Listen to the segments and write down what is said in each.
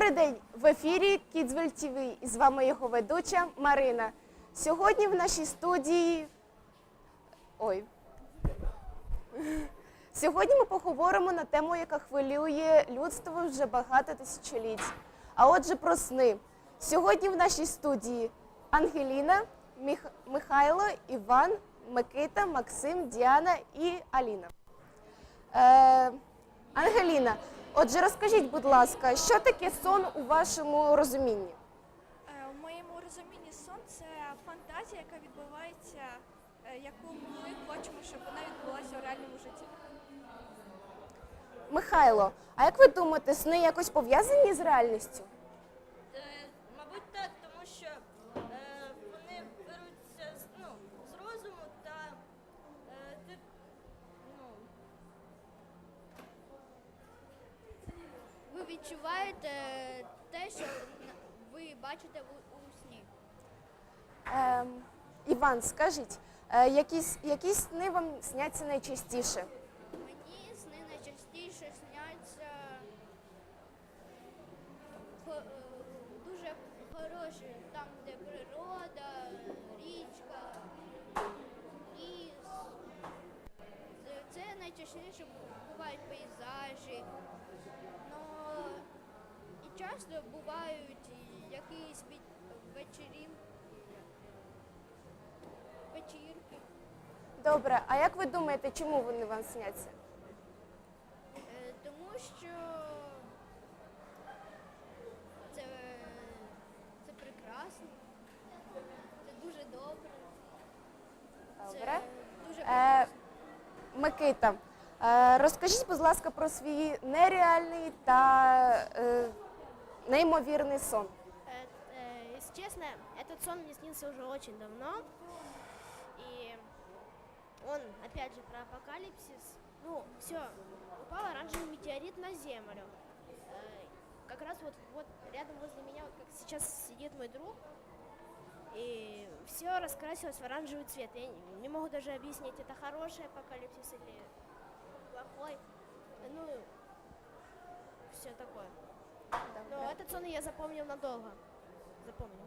Добрий день! В ефірі Кідзвель ТВ і з вами його ведуча Марина. Сьогодні в нашій студії. Ой. Сьогодні ми поговоримо на тему, яка хвилює людство вже багато тисячоліть. А отже, про сни. Сьогодні в нашій студії Ангеліна, Міх... Михайло, Іван, Микита, Максим, Діана і Аліна. Е, Ангеліна, отже, розкажіть, будь ласка, що таке сон у вашому розумінні? Е, У моєму розумінні сон це фантазія, яка відбувається, е, яку ми хочемо, щоб вона відбулася у реальному житті. Михайло, а як ви думаєте, сни якось пов'язані з реальністю? Е, Мабуть, так, тому що е, вони беруться з, ну, з розуму та е, ти, ну, Ви відчуваєте те, що ви бачите у, у сні. Ем, Іван, скажіть, е, якісь, які сни вам сняться найчастіше? Мені сни найчастіше сняться хо- е, дуже хороші, там, де природа, річка, ліс. Це найчастіше бувають пейзажі. Часто бувають якісь ве- вечері, вечірки. Добре, а як ви думаєте, чому вони вам сняться? Е, Тому що це, це прекрасно, це дуже добре. Добре. Це дуже Е, Микита, е, розкажіть, будь ласка, про свій нереальний та е, неймовірний сон. Э, э, Если честно, этот сон мне снился уже очень давно. И он, опять же, про апокалипсис. Ну, все, упал оранжевый метеорит на Землю. Э, Как раз вот, вот рядом возле меня, вот как сейчас сидит мой друг. И все раскрасилось в оранжевый цвет. Я не- могу даже объяснить, это хороший апокалипсис или плохой. Ну, все такое. Но этот сон я запомнил надолго. Запомнил.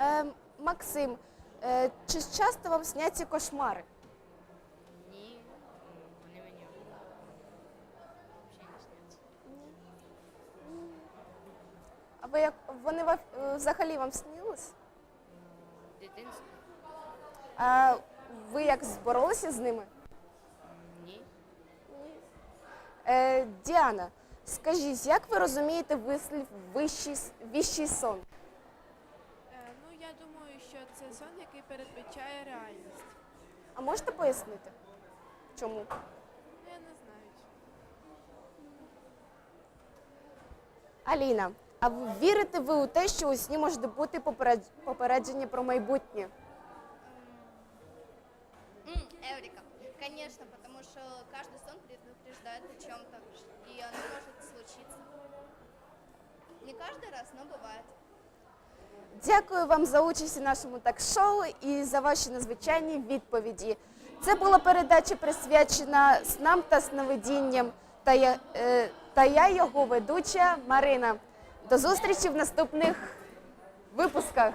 Е, Максим, е, чи часто вам сняться кошмари? Ні, вони мені взагалі не сняться. А ви як вони ва- е, взагалі вам снились? В дитинстві? А ви як зборолися з ними? Ні. Е, Діана, скажіть, як ви розумієте вислів вищий, віщий сон? Е, Ну, я думаю, що це сон, який передбачає реальність. А можете пояснити? Чому? Ну, я не знаю. Аліна, а ви вірите ви у те, що у сні може бути попередж- попередження про майбутнє? М, Эврика. Конечно, потому что каждый сон предупреждает о чем-то, и оно может случиться. Не каждый раз, но бывает. Дякую вам за участь у нашому так-шоу і за ваші надзвичайні відповіді. Це була передача присвячена снам та сновидінням. Та я, е, та я його ведуча Марина. До зустрічі в наступних випусках.